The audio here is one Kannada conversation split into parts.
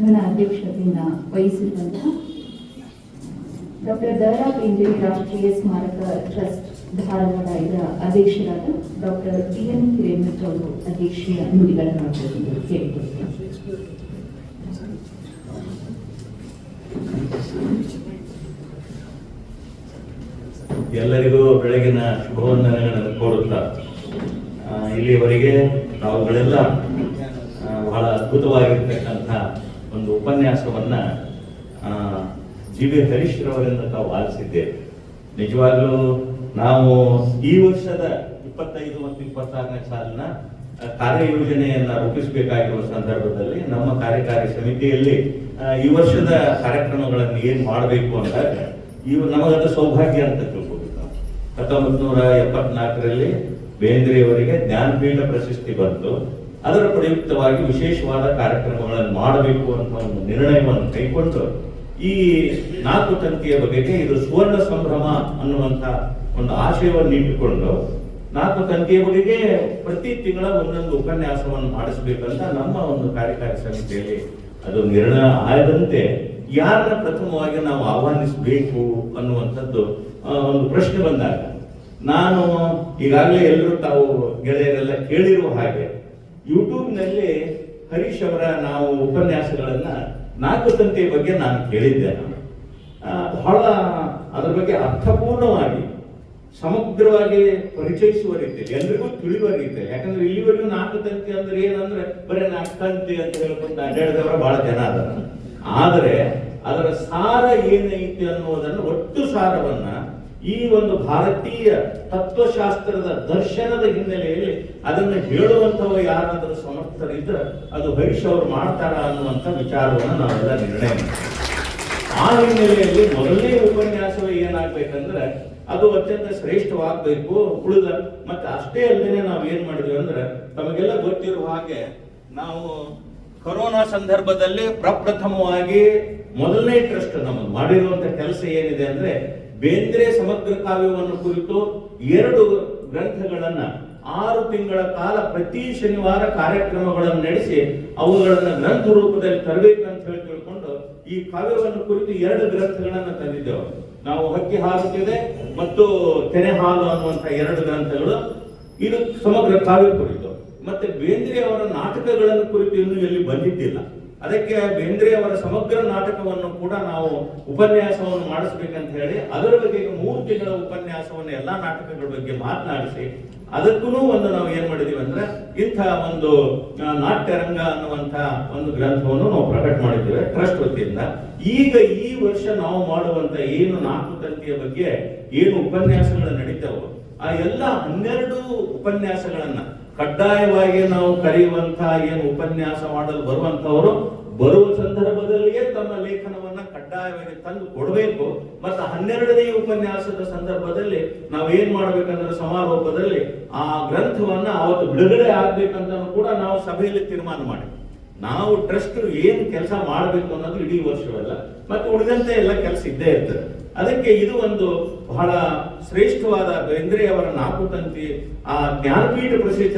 ಘನ ಅಧ್ಯಕ್ಷತೆಯನ್ನು ವಹಿಸಿರುವಂತಹ ಡಾಕ್ಟರ್ ದರಾ ಬೇಂದ್ರೆ ರಾಷ್ಟ್ರೀಯ ಸ್ಮಾರಕ ಟ್ರಸ್ಟ್ ಧಾರವಾಡ ಇದರ ಅಧ್ಯಕ್ಷರಾದ ಡಾಕ್ಟರ್ ಟಿ ಎನ್ ಹಿರೇಮಠ್ ಅವರು ಅಧ್ಯಕ್ಷೀಯ ನುಡಿಗಳನ್ನು ಎಲ್ಲರಿಗೂ ಬೆಳಗಿನ ಶುಭವಂದನೆಗಳನ್ನು ಕೋರುತ್ತಾ ಇಲ್ಲಿವರೆಗೆ ನಾವುಗಳೆಲ್ಲ ಬಹಳ ಅದ್ಭುತವಾಗಿರ್ತಕ್ಕಂಥ ಒಂದು ಉಪನ್ಯಾಸವನ್ನ ಜಿ ವಿ ಹರೀಶ್ರವರಿಂದ ತಾವು ಆಲಿಸಿದ್ದೇವೆ. ನಿಜವಾಗ್ಲೂ ನಾವು ಈ ವರ್ಷದ ಇಪ್ಪತ್ತೈದು ಮತ್ತು ಇಪ್ಪತ್ತಾರನೇ ಸಾಲಿನ ಕಾರ್ಯಯೋಜನೆಯನ್ನ ರೂಪಿಸಬೇಕಾಗಿರುವ ಸಂದರ್ಭದಲ್ಲಿ ನಮ್ಮ ಕಾರ್ಯಕಾರಿ ಸಮಿತಿಯಲ್ಲಿ ಈ ವರ್ಷದ ಕಾರ್ಯಕ್ರಮಗಳನ್ನು ಏನ್ ಮಾಡಬೇಕು ಅಂದಾಗ ಇವು ನಮಗದ ಸೌಭಾಗ್ಯ ಅಂತ ತಿಳ್ಕೊಬೇಕು ನಾವು. ನೂರ ಎಪ್ಪತ್ನಾಲ್ಕರಲ್ಲಿ ಬೇಂದ್ರೆಯವರಿಗೆ ಜ್ಞಾನಪೀಠ ಪ್ರಶಸ್ತಿ ಬಂತು. ಅದರ ಪ್ರಯುಕ್ತವಾಗಿ ವಿಶೇಷವಾದ ಕಾರ್ಯಕ್ರಮಗಳನ್ನು ಮಾಡಬೇಕು ಅಂತ ಒಂದು ನಿರ್ಣಯವನ್ನು ಕೈಗೊಂಡು ಈ ನಾಲ್ಕು ತಂತಿಯ ಬಗೆಗೆ ಇದು ಸುವರ್ಣ ಸಂಭ್ರಮ ಅನ್ನುವಂತ ಒಂದು ಆಶಯವನ್ನು ಇಟ್ಟುಕೊಂಡು ನಾಲ್ಕು ತಂತಿಯ ಬಗೆಗೆ ಪ್ರತಿ ತಿಂಗಳ ಒಂದೊಂದು ಉಪನ್ಯಾಸವನ್ನು ಮಾಡಿಸಬೇಕಂತ ನಮ್ಮ ಒಂದು ಕಾರ್ಯಕಾರಿ ಸಮಿತಿಯಲ್ಲಿ ಅದು ನಿರ್ಣಯ ಆಯದಂತೆ ಯಾರನ್ನ ಪ್ರಥಮವಾಗಿ ನಾವು ಆಹ್ವಾನಿಸಬೇಕು ಅನ್ನುವಂಥದ್ದು ಒಂದು ಪ್ರಶ್ನೆ ಬಂದಾಗ, ನಾನು ಈಗಾಗಲೇ ಎಲ್ಲರೂ ತಾವು ಗೆಳೆಯರೆಲ್ಲ ಕೇಳಿರುವ ಹಾಗೆ ಯೂಟ್ಯೂಬ್ನಲ್ಲಿ ಹರೀಶ್ ಅವರ ನಾವು ಉಪನ್ಯಾಸಗಳನ್ನು ನಾಲ್ಕು ತಂತಿಯ ಬಗ್ಗೆ ನಾನು ಕೇಳಿದ್ದೆ ನಾನು. ಬಹಳ ಅದರ ಬಗ್ಗೆ ಅರ್ಥಪೂರ್ಣವಾಗಿ, ಸಮಗ್ರವಾಗಿ ಪರಿಚಯಿಸುವ ರೀತಿಯಲ್ಲಿ, ಎಲ್ರಿಗೂ ತಿಳಿಯುವ ರೀತಿಯಲ್ಲಿ. ಯಾಕಂದ್ರೆ ಇಲ್ಲಿವರೆಗೂ ನಾಲ್ಕು ತಂತಿ ಅಂದ್ರೆ ಏನಂದ್ರೆ ಬರೀ ನಾಲ್ಕು ತಂತಿ ಅಂತ ಹೇಳ್ಕೊಂಡು ಅಡ್ಡಾಡಿದವರ ಬಹಳ ಜನ ಅದಾರ. ಆದರೆ ಅದರ ಸಾರ ಏನೈತಿ ಅನ್ನುವುದನ್ನು ಒಟ್ಟು ಸಾರವನ್ನ ಈ ಒಂದು ಭಾರತೀಯ ತತ್ವಶಾಸ್ತ್ರದ ದರ್ಶನದ ಹಿನ್ನೆಲೆಯಲ್ಲಿ ಅದನ್ನು ಹೇಳುವಂತವ ಯಾರಾದರೂ ಸಮರ್ಥರಿದ್ರೆ ಅದು ಅವರು ಮಾಡ್ತಾರ ಅನ್ನುವಂಥ ವಿಚಾರವನ್ನು ನಾವೆಲ್ಲ ನಿರ್ಣಯ. ಆ ಹಿನ್ನೆಲೆಯಲ್ಲಿ ಮೊದಲನೇ ಉಪನ್ಯಾಸವೇ ಏನಾಗ್ಬೇಕಂದ್ರೆ, ಅದು ಅತ್ಯಂತ ಶ್ರೇಷ್ಠವಾಗಬೇಕು, ಉಳಿದ, ಮತ್ತೆ ಅಷ್ಟೇ ಅಲ್ಲದೆ ನಾವು ಏನ್ ಮಾಡಿದ್ವಿ ಅಂದ್ರೆ, ತಮಗೆಲ್ಲ ಗೊತ್ತಿರುವ ಹಾಗೆ ನಾವು ಕೊರೋನಾ ಸಂದರ್ಭದಲ್ಲಿ ಪ್ರಪ್ರಥಮವಾಗಿ ಮೊದಲನೇ ಟ್ರಸ್ಟ್ ನಮ್ಮದು ಮಾಡಿರುವಂತ ಕೆಲಸ ಏನಿದೆ ಅಂದ್ರೆ ಬೇಂದ್ರೆ ಸಮಗ್ರ ಕಾವ್ಯವನ್ನು ಕುರಿತು ಎರಡು ಗ್ರಂಥಗಳನ್ನ ಆರು ತಿಂಗಳ ಕಾಲ ಪ್ರತಿ ಶನಿವಾರ ಕಾರ್ಯಕ್ರಮಗಳನ್ನು ನಡೆಸಿ ಅವುಗಳನ್ನು ಗ್ರಂಥ ರೂಪದಲ್ಲಿ ತರಬೇಕಂತ ಹೇಳಿ ತಿಳ್ಕೊಂಡು ಈ ಕಾವ್ಯವನ್ನು ಕುರಿತು ಎರಡು ಗ್ರಂಥಗಳನ್ನು ತಂದಿದ್ದೆವು. ನಾವು ಹಕ್ಕಿ ಹಾಸುತ್ತಿದೆ ಮತ್ತು ತೆನೆ ಹಾಲು ಅನ್ನುವಂಥ ಎರಡು ಗ್ರಂಥಗಳು. ಇದು ಸಮಗ್ರ ಕಾವ್ಯ ಕುರಿತು. ಮತ್ತೆ ಬೇಂದ್ರೆ ಅವರ ನಾಟಕಗಳನ್ನು ಕುರಿತು ಇನ್ನೂ ಎಲ್ಲಿ ಬಂದಿದ್ದಿಲ್ಲ. ಅದಕ್ಕೆ ಬೇಂದ್ರೆ ಅವರ ಸಮಗ್ರ ನಾಟಕವನ್ನು ಕೂಡ ನಾವು ಉಪನ್ಯಾಸವನ್ನು ಮಾಡಿಸ್ಬೇಕಂತ ಹೇಳಿ, ಅದರ ಬಗ್ಗೆ ಮೂರು ತಿಂಗಳ ಉಪನ್ಯಾಸವನ್ನು ಎಲ್ಲಾ ನಾಟಕಗಳ ಬಗ್ಗೆ ಮಾತನಾಡಿಸಿ ಅದಕ್ಕೂ ಒಂದು ನಾವು ಏನ್ ಮಾಡಿದೀವಿ ಅಂದ್ರೆ ಇಂಥ ಒಂದು ನಾಟ್ಯರಂಗ ಅನ್ನುವಂತ ಒಂದು ಗ್ರಂಥವನ್ನು ನಾವು ಪ್ರಕಟ ಮಾಡಿದ್ದೇವೆ ಟ್ರಸ್ಟ್ ವತಿಯಿಂದ. ಈಗ ಈ ವರ್ಷ ನಾವು ಮಾಡುವಂತ ಏನು ನಾಲ್ಕು ತಂತಿಯ ಬಗ್ಗೆ ಏನು ಉಪನ್ಯಾಸಗಳು ನಡೀತಾವೋ, ಆ ಎಲ್ಲ ಹನ್ನೆರಡು ಉಪನ್ಯಾಸಗಳನ್ನ ಕಡ್ಡಾಯವಾಗಿ ನಾವು ಕರೆಯುವಂತಹ ಏನು ಉಪನ್ಯಾಸ ಮಾಡಲು ಬರುವಂತವರು ಬರುವ ಸಂದರ್ಭದಲ್ಲಿಯೇ ತಮ್ಮ ಲೇಖನವನ್ನ ಕಡ್ಡಾಯವಾಗಿ ತಂದು ಕೊಡಬೇಕು. ಮತ್ತು ಹನ್ನೆರಡನೇ ಉಪನ್ಯಾಸದ ಸಂದರ್ಭದಲ್ಲಿ ನಾವು ಏನ್ ಮಾಡ್ಬೇಕಂದ್ರೆ ಸಮಾರೋಪದಲ್ಲಿ ಆ ಗ್ರಂಥವನ್ನ ಅವತ್ತು ಬಿಡುಗಡೆ ಆಗ್ಬೇಕಂತ ಕೂಡ ನಾವು ಸಭೆಯಲ್ಲಿ ತೀರ್ಮಾನ ಮಾಡಿ. ನಾವು ಟ್ರಸ್ಟ್ ಏನು ಕೆಲಸ ಮಾಡಬೇಕು ಅನ್ನೋದು ಇಡೀ ವರ್ಷವಲ್ಲ. ಮತ್ತೆ ಉಳಿದಂತೆ ಎಲ್ಲ ಕೆಲಸ ಇದ್ದೇ ಇರ್ತದೆ. ಅದಕ್ಕೆ ಇದು ಒಂದು ಬಹಳ ಶ್ರೇಷ್ಠವಾದ ಬೇಂದ್ರೆ ಅವರ ನಾಲ್ಕು ತಂತಿ ಆ ಜ್ಞಾನಪೀಠ ಪ್ರಶಸ್ತಿ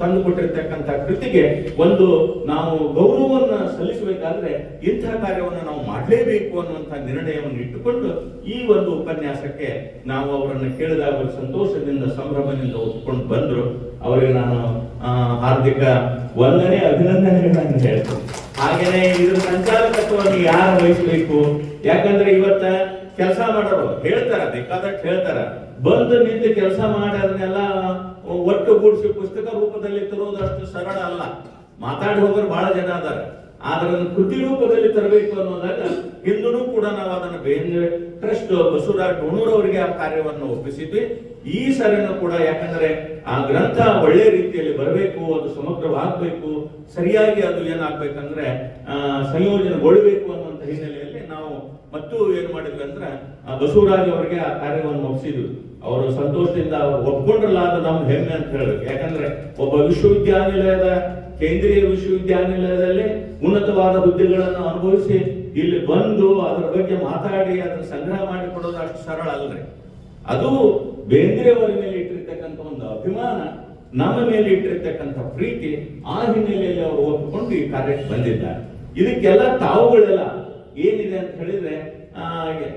ತಂದು ಕೊಟ್ಟಿರ್ತಕ್ಕಂಥ ಕೃತಿಗೆ ಒಂದು ನಾವು ಗೌರವವನ್ನು ಸಲ್ಲಿಸಬೇಕಾದ್ರೆ ಇಂತಹ ಕಾರ್ಯವನ್ನು ನಾವು ಮಾಡಲೇಬೇಕು ಅನ್ನುವಂಥ ನಿರ್ಣಯವನ್ನು ಇಟ್ಟುಕೊಂಡು ಈ ಒಂದು ಉಪನ್ಯಾಸಕ್ಕೆ ನಾವು ಅವರನ್ನು ಕೇಳಿದಾಗ ಸಂತೋಷದಿಂದ, ಸಂಭ್ರಮದಿಂದ ಒಪ್ಪಿಕೊಂಡು ಬಂದರು. ಅವರಿಗೆ ನಾನು ಹಾರ್ದಿಕ ವಂದನೆ, ಅಭಿನಂದನೆಗಳನ್ನು ಹೇಳ್ತೇನೆ. ಹಾಗೇನೆ ಇದ್ರ ಸಂಚಾಲಕತ್ವವನ್ನು ಯಾರು ವಹಿಸಬೇಕು? ಯಾಕಂದ್ರೆ ಇವತ್ತ ಕೆಲಸ ಮಾಡೋರು ಹೇಳ್ತಾರ, ಬೇಕಾದಷ್ಟು ಹೇಳ್ತಾರ. ಬಂದು ನಿಂತು ಕೆಲಸ ಮಾಡಿ ಅದನ್ನೆಲ್ಲ ಒಟ್ಟುಗೂಡಿಸಿ ಪುಸ್ತಕ ರೂಪದಲ್ಲಿ ತರೋದಷ್ಟು ಸರಳ ಅಲ್ಲ. ಮಾತಾಡಿ ಹೋಗೋರು ಬಹಳ ಜನ ಅದಾರ. ಆದ್ರೆ ಅದನ್ನು ಕೃತಿ ರೂಪದಲ್ಲಿ ತರಬೇಕು ಅನ್ನೋದಾಗ ಹಿಂದೂ ಕೂಡ ನಾವು ಅದನ್ನು ಬೇಂದ್ರೆ ಟ್ರಸ್ಟ್ ಬಸವರಾಜ್ ಡೋಣೂರ್ ಆ ಕಾರ್ಯವನ್ನು ಒಪ್ಪಿಸಿದ್ವಿ. ಈ ಸರಿನೂ ಕೂಡ ಯಾಕಂದ್ರೆ ಆ ಗ್ರಂಥ ಒಳ್ಳೆ ರೀತಿಯಲ್ಲಿ ಬರಬೇಕು, ಅದು ಸಮಗ್ರವಾಗಬೇಕು, ಸರಿಯಾಗಿ ಅದು ಏನಾಗ್ಬೇಕಂದ್ರೆ ಸಂಯೋಜನೆಗೊಳ್ಳಬೇಕು ಅನ್ನುವಂಥ ಹಿನ್ನೆಲೆಯಲ್ಲಿ ನಾವು ಮತ್ತು ಏನ್ ಮಾಡಿದ್ವಿ ಅಂದ್ರೆ, ಆ ಬಸವರಾಜ್ ಅವರಿಗೆ ಆ ಕಾರ್ಯವನ್ನು ಒಪ್ಪಿಸಿದ್ವಿ ಅವರು ಸಂತೋಷದಿಂದ ಒಪ್ಕೊಂಡ್ರಲ್ಲ ಅದು ನಮ್ಮ ಹೆಮ್ಮೆ ಅಂತ ಹೇಳಬೇಕು. ಯಾಕಂದ್ರೆ ಒಬ್ಬ ವಿಶ್ವವಿದ್ಯಾನಿಲಯದ, ಕೇಂದ್ರೀಯ ವಿಶ್ವವಿದ್ಯಾನಿಲಯದಲ್ಲಿ ಉನ್ನತವಾದ ಹುದ್ದೆಗಳನ್ನು ಅನುಭವಿಸಿ ಇಲ್ಲಿ ಬಂದು ಅದರ ಬಗ್ಗೆ ಮಾತಾಡಿ ಅದನ್ನ ಸಂಗ್ರಹ ಮಾಡಿ ಕೊಡೋದು ಅಷ್ಟು ಸರಳ ಅಲ್ರಿ. ಅದು ಬೇಂದ್ರೆಯವರ ಮೇಲೆ ಇಟ್ಟಿರ್ತಕ್ಕಂಥ ಒಂದು ಅಭಿಮಾನ, ನಮ್ಮ ಮೇಲೆ ಇಟ್ಟಿರ್ತಕ್ಕಂಥ ಪ್ರೀತಿ, ಆ ಹಿನ್ನೆಲೆಯಲ್ಲಿ ಅವರು ಒಪ್ಪಿಕೊಂಡು ಈ ಕಾರ್ಯಕ್ಕೆ ಬಂದಿದ್ದಾರೆ. ಇದಕ್ಕೆಲ್ಲ ತಾವುಗಳೆಲ್ಲ ಏನಿದೆ ಅಂತ ಹೇಳಿದ್ರೆ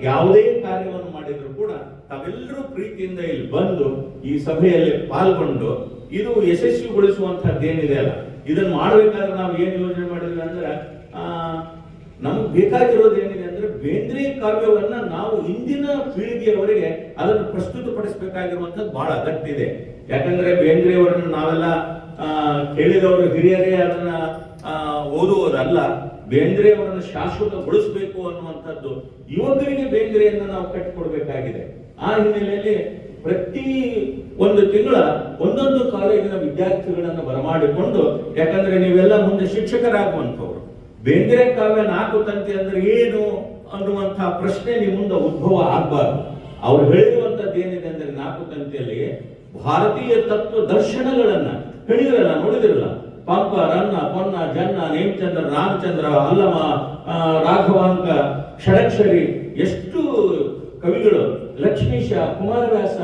ಯಾವುದೇ ಕಾರ್ಯವನ್ನು ಮಾಡಿದ್ರು ಕೂಡ ತಾವೆಲ್ಲರೂ ಪ್ರೀತಿಯಿಂದ ಇಲ್ಲಿ ಬಂದು ಈ ಸಭೆಯಲ್ಲಿ ಪಾಲ್ಗೊಂಡು ಇದು ಯಶಸ್ವಿಗೊಳಿಸುವಂತಹದ್ದು ಏನಿದೆ ಅಲ್ಲ ಇದನ್ನು ಮಾಡಬೇಕಾದ್ರೆ ನಾವು ಏನು ಯೋಚನೆ ಮಾಡಿದ್ವಿ ಅಂದ್ರೆ ನಮ್ಗೆ ಬೇಕಾಗಿರೋದು ಏನಿದೆ ಅಂದ್ರೆ ಬೇಂದ್ರೆ ಕಾವ್ಯವನ್ನ ನಾವು ಇಂದಿನ ಪೀಳಿಗೆಯವರೆಗೆ ಅದನ್ನು ಪ್ರಸ್ತುತಪಡಿಸಬೇಕಾಗಿರುವಂತದ್ದು ಬಹಳ ಅಗತ್ಯ ಇದೆ ಯಾಕಂದ್ರೆ ಬೇಂದ್ರೆಯವರನ್ನು ನಾವೆಲ್ಲ ಕೇಳಿದವರು ಹಿರಿಯರೇ ಅದನ್ನ ಆ, ಬೇಂದ್ರೆಯವರನ್ನು ಶಾಶ್ವತಗೊಳಿಸಬೇಕು ಅನ್ನುವಂಥದ್ದು ಯುವಕರಿಗೆ ಬೇಂದ್ರೆಯನ್ನು ನಾವು ಕಟ್ಟಿಕೊಡ್ಬೇಕಾಗಿದೆ. ಆ ಹಿನ್ನೆಲೆಯಲ್ಲಿ ಪ್ರತಿ ಒಂದು ತಿಂಗಳ ಒಂದೊಂದು ಕಾಲೇಜಿನ ವಿದ್ಯಾರ್ಥಿಗಳನ್ನು ಬರಮಾಡಿಕೊಂಡು, ಯಾಕಂದ್ರೆ ನೀವೆಲ್ಲ ಮುಂದೆ ಶಿಕ್ಷಕರಾಗುವಂಥವ್ರು. ಬೇಂದ್ರೆ ಕಾವ್ಯ ನಾಲ್ಕು ತಂತಿ ಅಂದ್ರೆ ಏನು ಅನ್ನುವಂತಹ ಪ್ರಶ್ನೆ ನಿಮ್ಮ ಮುಂದೆ ಉದ್ಭವ ಆಗ್ಬಾರ್ದು. ಅವ್ರು ಹೇಳಿರುವಂತದ್ದು ಏನಿದೆ ಅಂದ್ರೆ ನಾಲ್ಕು ತಂತಿಯಲ್ಲಿ ಭಾರತೀಯ ತತ್ವ ದರ್ಶನಗಳನ್ನ ಹೇಳಿದ್ರಲ್ಲ, ನೋಡಿದಿರಲ್ಲ? ಪಂಪ ರನ್ನ ಪೊನ್ನ, ಜನ್ನ, ನೇಮಚಂದ್ರ, ರಾಮಚಂದ್ರ ಅಲ್ಲಮ ರಾಘವಾಂಕ, ಷಡಕ್ಷರಿ, ಎಷ್ಟು ಕವಿಗಳು, ಲಕ್ಷ್ಮೀಶ, ಕುಮಾರವ್ಯಾಸ,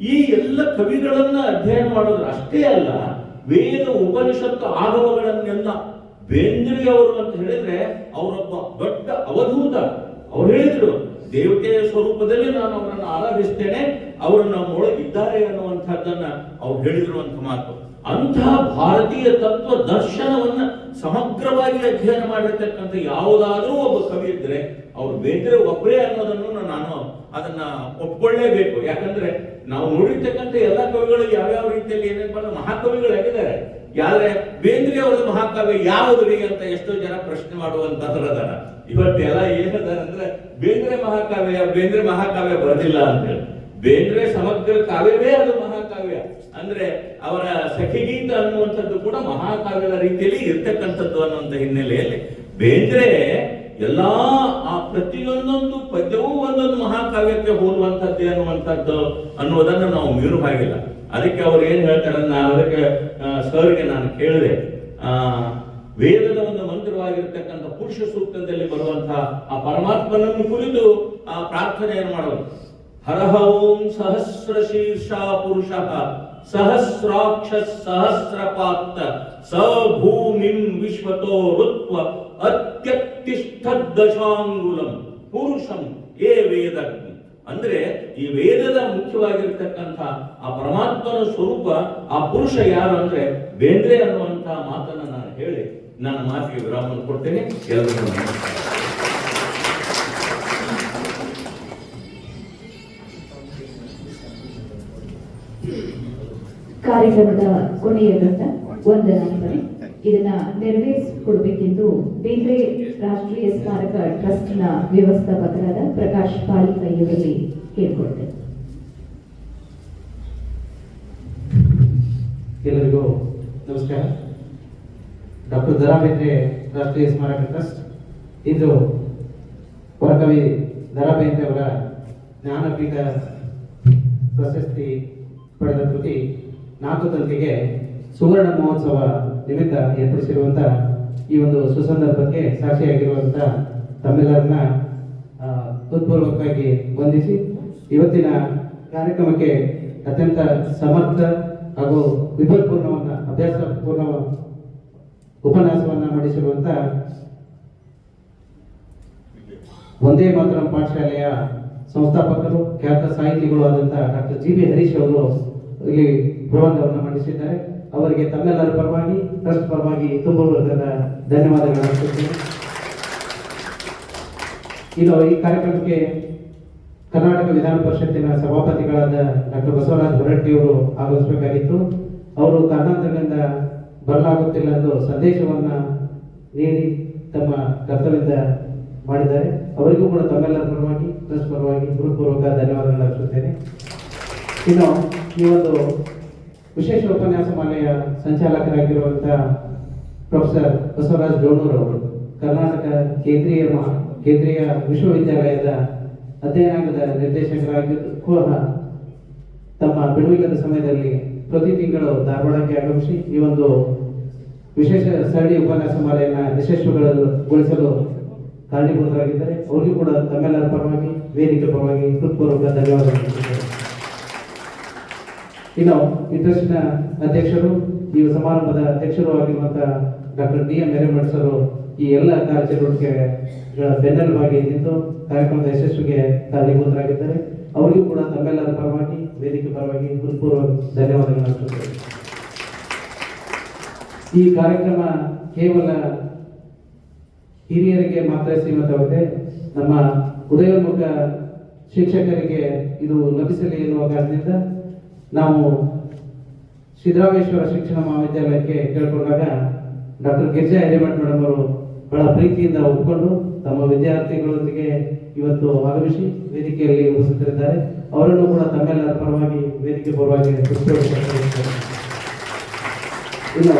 ಈ ಎಲ್ಲ ಕವಿಗಳನ್ನ ಅಧ್ಯಯನ ಮಾಡೋದು ಅಷ್ಟೇ ಅಲ್ಲ, ವೇದ ಉಪನಿಷತ್ತು ಆಗಮಗಳನ್ನೆಲ್ಲ ಬೇಂದ್ರೆಯವರು ಅಂತ ಹೇಳಿದ್ರೆ ಅವರೊಬ್ಬ ದೊಡ್ಡ ಅವಧೂತ. ಅವ್ರು ಹೇಳಿದ್ರು, ದೇವತೆಯ ಸ್ವರೂಪದಲ್ಲಿ ನಾನು ಅವರನ್ನು ಆರಾಧಿಸ್ತೇನೆ, ಅವರು ನಮ್ಮೊಳಗಿದ್ದಾರೆ ಅನ್ನುವಂಥದ್ದನ್ನ ಅವ್ರು ಅಂತ ಮಾತು. ಅಂತಹ ಭಾರತೀಯ ತತ್ವ ದರ್ಶನವನ್ನ ಸಮಗ್ರವಾಗಿ ಅಧ್ಯಯನ ಮಾಡಿರ್ತಕ್ಕಂಥ ಯಾವುದಾದ್ರೂ ಒಬ್ಬ ಕವಿ ಇದ್ರೆ ಅವ್ರು ಬೇಂದ್ರೆ ಒಬ್ಬರೇ ಅನ್ನೋದನ್ನು ನಾನು ಅದನ್ನ ಒಪ್ಕೊಳ್ಳೇಬೇಕು. ಯಾಕಂದ್ರೆ ನಾವು ನೋಡಿರ್ತಕ್ಕಂಥ ಎಲ್ಲ ಕವಿಗಳು ಯಾವ್ಯಾವ ರೀತಿಯಲ್ಲಿ ಏನಪ್ಪ ಮಹಾಕವಿಗಳು ಮಹಾಕವಿಗಳಾಗಿದ್ದಾರೆ. ಯಾರೆ ಬೇಂದ್ರೆ ಅವರದ್ದು ಮಹಾಕಾವ್ಯ ಯಾವುದ್ರಿ ಅಂತ ಎಷ್ಟೋ ಜನ ಪ್ರಶ್ನೆ ಮಾಡುವಂತದ್ರದಾರ ಇವತ್ತೆಲ್ಲ ಏನದಾರ ಅಂದ್ರೆ ಬೇಂದ್ರೆ ಮಹಾಕಾವ್ಯ ಬೇಂದ್ರೆ ಮಹಾಕಾವ್ಯ ಬರದಿಲ್ಲ ಅಂತ ಹೇಳಿ. ಬೇಂದ್ರೆ ಸಮಗ್ರ ಕಾವ್ಯವೇ ಅದು ಮಹಾಕಾವ್ಯ. ಅಂದ್ರೆ ಅವರ ಸಖಿಗೀತ ಅನ್ನುವಂಥದ್ದು ಕೂಡ ಮಹಾಕಾವ್ಯದ ರೀತಿಯಲ್ಲಿ ಇರ್ತಕ್ಕಂಥದ್ದು ಅನ್ನುವಂಥ ಹಿನ್ನೆಲೆಯಲ್ಲಿ. ಬೇಂದ್ರೆ ಎಲ್ಲಾ, ಆ ಪ್ರತಿಯೊಂದೊಂದು ಪದ್ಯವೂ ಒಂದೊಂದು ಮಹಾಕಾವ್ಯಕ್ಕೆ ಹೋಲುವಂಥದ್ದೇ ಅನ್ನುವಂಥದ್ದು ಅನ್ನುವುದನ್ನು ನಾವು ಮೀರು ಹಾಗಿಲ್ಲ. ಅದಕ್ಕೆ ಅವ್ರು ಏನ್ ಹೇಳ್ತಾರೆ ನಾನು ಅದಕ್ಕೆ ಸರ್ಗೆ ನಾನು ಕೇಳಿದೆ. ಆ, ವೇದದ ಒಂದು ಮಂತ್ರವಾಗಿರ್ತಕ್ಕಂಥ ಪುರುಷ ಸೂಕ್ತದಲ್ಲಿ ಬರುವಂತಹ ಆ ಪರಮಾತ್ಮನನ್ನು ಕುರಿತು ಆ ಪ್ರಾರ್ಥನೆಯನ್ನು ಮಾಡೋದು. ಹರಹ ಓಂ ಸಹಸ್ರ ಶೀರ್ಷ ಪುರುಷ ಸಹಸ್ರಾಕ್ಷ ಸಹಸ್ರಪಾತ್ತ ಸ ಭೂಮಿಂ ವಿಶ್ವತೋ ಋತ್ವ ಅತ್ಯತ್ತಿಷ್ಠ ದಶಾಂಗುಲಂ ಪುರುಷಂ ಏ ವೇದ ಅಂದ್ರೆ ಈ ವೇದದ ಮುಖ್ಯವಾಗಿರ್ತಕ್ಕಂಥ ಆ ಪರಮಾತ್ಮನ ಸ್ವರೂಪ, ಆ ಪುರುಷ ಯಾರು ಅಂದ್ರೆ ಬೇಂದ್ರೆ ಅನ್ನುವಂತಹ ಮಾತನ್ನ ನಾನು ಹೇಳಿ ನನ್ನ ಮಾತಿಗೆ ವಿರಾಮ ಕೊಡ್ತೇನೆ. ಎಲ್ಲರಿಗೂ ಕಾರ್ಯಕ್ರಮದ ಕೊನೆಯ ಘಟ್ಟ ವಂದನಾಂಜಲಿ ಇದನ್ನ ನೆರವೇರಿಸಿಕೊಡ್ಬೇಕೆಂದು ಬೇಂದ್ರೆ ರಾಷ್ಟ್ರೀಯ ಸ್ಮಾರಕ ಟ್ರಸ್ಟ್ನ ವ್ಯವಸ್ಥಾಪಕರಾದ ಪ್ರಕಾಶ್ ಪಾಳಿಕೈಯವರಲ್ಲಿ ಕೇಳಿಕೊಳ್ತೇನೆ. ಎಲ್ಲರಿಗೂ ನಮಸ್ಕಾರ. ಡಾಕ್ಟರ್ ದರಾ ಬೇಂದ್ರೆ ರಾಷ್ಟ್ರೀಯ ಸ್ಮಾರಕ ಟ್ರಸ್ಟ್. ಇಂದು ಹೊರಕವಿ ದರಾ ಬೇಂದ್ರೆ ಅವರ ಜ್ಞಾನಪೀಠ ಪ್ರಶಸ್ತಿ ಪಡೆದ ಕೃತಿ ನಾಲ್ಕು ತಂತಿಗೆ ಸುವರ್ಣ ಮಹೋತ್ಸವ ನಿಮಿತ್ತ ಏರ್ಪಡಿಸಿರುವಂಥ ಈ ಒಂದು ಸುಸಂದರ್ಭಕ್ಕೆ ಸಾಕ್ಷಿಯಾಗಿರುವಂಥ ತಮ್ಮೆಲ್ಲರನ್ನ ಹೃತ್ಪೂರ್ವಕವಾಗಿ ವಂದಿಸಿ ಇವತ್ತಿನ ಕಾರ್ಯಕ್ರಮಕ್ಕೆ ಅತ್ಯಂತ ಸಮರ್ಥ ಹಾಗೂ ವಿಪತ್ಪೂರ್ಣವನ್ನ ಅಭ್ಯಾಸಪೂರ್ಣ ಉಪನ್ಯಾಸವನ್ನು ಮಾಡಿಸಿರುವಂಥ ಒಂದೇ ಮಾತ್ರ ಪಾಠಶಾಲೆಯ ಸಂಸ್ಥಾಪಕರು, ಖ್ಯಾತ ಸಾಹಿತಿಗಳು ಆದಂಥ ಡಾಕ್ಟರ್ ಜಿ ಬಿ ಹರೀಶ್ ಅವರು ಇಲ್ಲಿ ಪ್ರಬಂಧವನ್ನು ಮಂಡಿಸಿದ್ದಾರೆ. ಅವರಿಗೆ ತಮ್ಮೆಲ್ಲರ ಪರವಾಗಿ, ಟ್ರಸ್ಟ್ ಪರವಾಗಿ ತುಂಬ ವರ್ಗದ ಅರ್ಪಿಸುತ್ತೇನೆ ಇನ್ನು ಈ ಕಾರ್ಯಕ್ರಮಕ್ಕೆ ಕರ್ನಾಟಕ ವಿಧಾನ ಪರಿಷತ್ತಿನ ಸಭಾಪತಿಗಳಾದ ಡಾಕ್ಟರ್ ಬಸವರಾಜ್ ಹೊರಟ್ಟಿಯವರು ಆಗಮಿಸಬೇಕಾಗಿತ್ತು. ಅವರು ಕಾರಣಾಂತರಗಳಿಂದ ಬರಲಾಗುತ್ತಿಲ್ಲ ಎಂದು ಸಂದೇಶವನ್ನ ನೀಡಿ ತಮ್ಮ ಕರ್ತವ್ಯದ ಮಾಡಿದ್ದಾರೆ. ಅವರಿಗೂ ಕೂಡ ತಮ್ಮೆಲ್ಲರ ಪರವಾಗಿ, ಟ್ರಸ್ಟ್ ಪರವಾಗಿ ಹೃತ್ಪೂರ್ವಕ ಧನ್ಯವಾದಗಳನ್ನು ಅರ್ಪಿಸುತ್ತೇನೆ. ಇನ್ನು ಈ ಒಂದು ವಿಶೇಷ ಉಪನ್ಯಾಸ ಮಾಲೆಯ ಸಂಚಾಲಕರಾಗಿರುವಂತಹ ಪ್ರೊಫೆಸರ್ ಬಸವರಾಜ್ ಅವರು, ಕರ್ನಾಟಕ ಕೇಂದ್ರೀಯ ಕೇಂದ್ರೀಯ ವಿಶ್ವವಿದ್ಯಾಲಯದ ಅಧ್ಯಯನಾಂಗದ ನಿರ್ದೇಶಕರಾಗಿದ್ದು ತಮ್ಮ ಬಿಡುವಿಲ್ಲದ ಸಮಯದಲ್ಲಿ ಪ್ರತಿ ತಿಂಗಳು ಧಾರವಾಡಕ್ಕೆ ಆಗಮಿಸಿ ಈ ಒಂದು ವಿಶೇಷ ಸರಣಿ ಉಪನ್ಯಾಸ ಮಾಲೆಯನ್ನ ಯಶಸ್ವಿಗೊಳಿಸಲು ಕಾರಣೀಭೂತರಾಗಿದ್ದಾರೆ. ಅವರಿಗೂ ಕೂಡ ತಮ್ಮೆಲ್ಲರ ಪರವಾಗಿ, ವೇದಿಕೆ ಪರವಾಗಿ ಹೃತ್ಪೂರ್ವಕ ಧನ್ಯವಾದಗಳು. ಇನ್ನು ಇಂಟ್ರೆಸ್ಟ್ನ ಅಧ್ಯಕ್ಷರು, ಈ ಸಮಾರಂಭದ ಅಧ್ಯಕ್ಷರು ಆಗಿರುವಂತಹ doctor D M Hiremath sir ಈ ಎಲ್ಲ ಕಾರ್ಯಚಟುವಟಿಕೆ ಬೆನ್ನೆಲುಬಾಗಿ ನಿಂತು ಕಾರ್ಯಕ್ರಮದ ಯಶಸ್ವಿಗೆ ಕಾರಣೀಭೂತರಾಗಿದ್ದಾರೆ ಅವರಿಗೂ ಕೂಡ ತಮ್ಮೆಲ್ಲರ ಪರವಾಗಿ, ವೇದಿಕೆ ಪರವಾಗಿ ಹೃತ್ಪೂರ್ವಕ ಧನ್ಯವಾದಗಳನ್ನು ಈ ಕಾರ್ಯಕ್ರಮ ಕೇವಲ ಹಿರಿಯರಿಗೆ ಮಾತ್ರ ಸೀಮಿತವಾಗಿದೆ. ನಮ್ಮ ಉದಯೋನ್ಮುಖ ಶಿಕ್ಷಕರಿಗೆ ಇದು ಲಭಿಸಲಿ ಎನ್ನುವ ಕಾರಣದಿಂದ ನಾವು ಸಿದ್ದರಾಮೇಶ್ವರ ಶಿಕ್ಷಣ ಮಹಾವಿದ್ಯಾಲಯಕ್ಕೆ ಕೇಳ್ಕೊಂಡಾಗ ಡಾಕ್ಟರ್ ಗಿರಿಜಾ ಹಿರೇಮಠ್ ಮೇಡಮ್ ಅವರು ಬಹಳ ಪ್ರೀತಿಯಿಂದ ಒಪ್ಪಿಕೊಂಡು ತಮ್ಮ ವಿದ್ಯಾರ್ಥಿಗಳೊಂದಿಗೆ ಇವತ್ತು ಆಗಮಿಸಿ ವೇದಿಕೆಯಲ್ಲಿ ಉಪಸ್ಥಿತರಿದ್ದಾರೆ. ಅವರನ್ನು ಕೂಡ ತಮ್ಮೆಲ್ಲರ ಪರವಾಗಿ ವೇದಿಕೆ ಪರವಾಗಿ ಇನ್ನು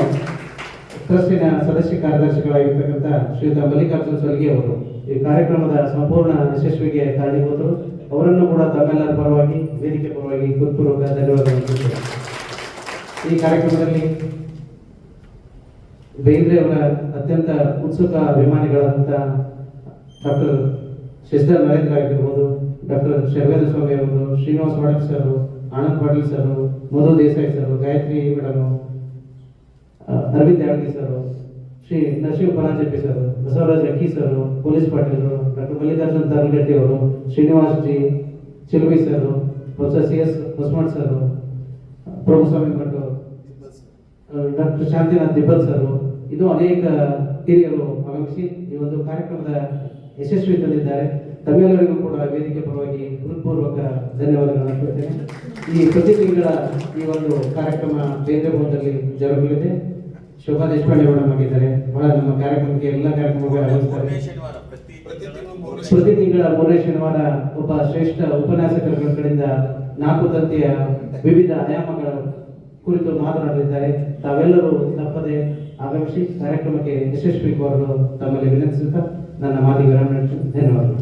ಟ್ರಸ್ಟಿನ ಸದಸ್ಯ ಕಾರ್ಯದರ್ಶಿಗಳಾಗಿರ್ತಕ್ಕಂಥ ಶ್ರೀಯುತ ಮಲ್ಲಿಕಾರ್ಜುನ ಸಲ್ಗೆ ಅವರು ಈ ಕಾರ್ಯಕ್ರಮದ ಸಂಪೂರ್ಣ ಯಶಸ್ವಿಗೆ ಕಾರಣೀಭೂತರು. ಅವರನ್ನು ಕೂಡ ತಮ್ಮೆಲ್ಲರ ಪರವಾಗಿ, ವೇದಿಕೆ ಪರವಾಗಿ ಹೃತ್ಪೂರ್ವಕ ತಿಳಿಸುತ್ತೇನೆ. ಈ ಕಾರ್ಯಕ್ರಮದಲ್ಲಿ ಬೇಂದ್ರೆ ಅವರ ಅತ್ಯಂತ ಉತ್ಸುಕ ಅಭಿಮಾನಿಗಳಾದಂಥ ಡಾಕ್ಟರ್ ಶಶಿಧರ್ ನರೇಂದ್ರ ಆಗಿರ್ಬೋದು, ಡಾಕ್ಟರ್ ಶರ್ವೇಂದ್ರ ಸ್ವಾಮಿ ಅವರು, Srinivas Patil sir, Anand Patil sir, Madhu Desai sir, Gayatri madam, Arvind Yalgi sir Shri Narasimha Paranjape sir Basavaraj Akki sir police ಪಾಟೀಲರು, ಡಾಕ್ಟರ್ ಮಲ್ಲಿಕಾರ್ಜುನ್ ತರಗಟ್ಟಿ ಅವರು, Srinivas G Chilvi sir, professor C S Hosamath sir Prabhuswamy Bhat, doctor Shantinath Dibbal sir ಇದು ಅನೇಕ ಹಿರಿಯರು ಆಗಮಿಸಿ ಈ ಒಂದು ಕಾರ್ಯಕ್ರಮದ ಯಶಸ್ವಿ ತಂದಿದ್ದಾರೆ. ತಮ್ಮೆಲ್ಲರಿಗೂ ಕೂಡ ವೇದಿಕೆ ಪರವಾಗಿ ಹೃತ್ಪೂರ್ವಕ ಧನ್ಯವಾದಗಳನ್ನು ಕೊಡ್ತೇನೆ ಈ ಪ್ರತಿ ತಿಂಗಳ ಈ ಒಂದು ಕಾರ್ಯಕ್ರಮ ಬೇಂದ್ರೆ ಭವನದಲ್ಲಿ ಜರುಗಲಿದೆ. ಶೋಭಾ ದೇಶಪಾಂಡೆ ಮೇಡಮ್ ಆಗಿದ್ದಾರೆ ಬಹಳ ನಮ್ಮ ಕಾರ್ಯಕ್ರಮಕ್ಕೆ ಎಲ್ಲ ಕಾರ್ಯಕ್ರಮಗಳಿಗೆ ಪ್ರತಿ ತಿಂಗಳ ಮೂರನೇ ಶನಿವಾರ. ಒಬ್ಬ ಶ್ರೇಷ್ಠ ಉಪನ್ಯಾಸಕರುಗಳ ಕಡೆಯಿಂದ ನಾಲ್ಕು ತಂತಿಯ ವಿವಿಧ ಆಯಾಮಗಳ ಕುರಿತು ಮಾತನಾಡಲಿದ್ದಾರೆ. ತಾವೆಲ್ಲರೂ ತಪ್ಪದೆ ಆಗಮಿಸಿ ಕಾರ್ಯಕ್ರಮಕ್ಕೆ ಯಶಸ್ವಿ ಕೋರಲು ತಮ್ಮಲ್ಲಿ ವಿನಂತಿಸುತ್ತಾ ನನ್ನ ಮಾತಿಗೆ. ಧನ್ಯವಾದಗಳು.